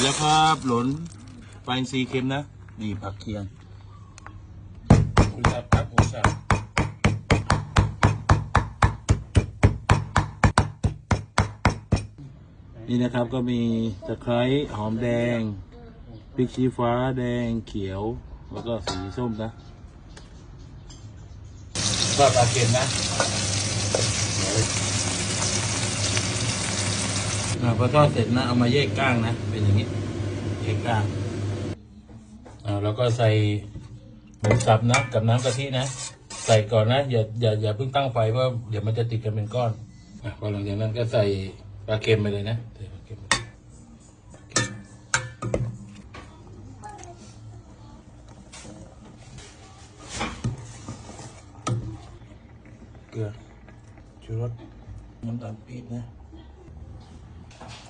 ร็จแล้วครับหลนปลาอินทรีย์เค็มนะ นี่ผักเคียงหมูสับครับหมูสับนี่นะครับก็มีตะไคร้หอมแดงพริกชี้ฟ้าแดงเขียว แล้วก็สีส้มนะก็ปลาเค็มนะ อ่าพอทอดเสร็จนะเอามาแยกก้างนะเป็นอย่างนี้แยกก้างอ่าแล้วก็ใส่หมูสับนะกับน้ำกะทินะ ใส่ก่อนนะอย่าอย่าอย่าเพิ่งตั้งไฟเพราะเดี๋ยวมันจะติดกันเป็นก้อนอะพอหลังจากนั้นก็ใส่ปลาเค็มไปเลยนะใส่ปลาเค็มเกลือชูรสน้ำตาลปี๊บนะ Thank you.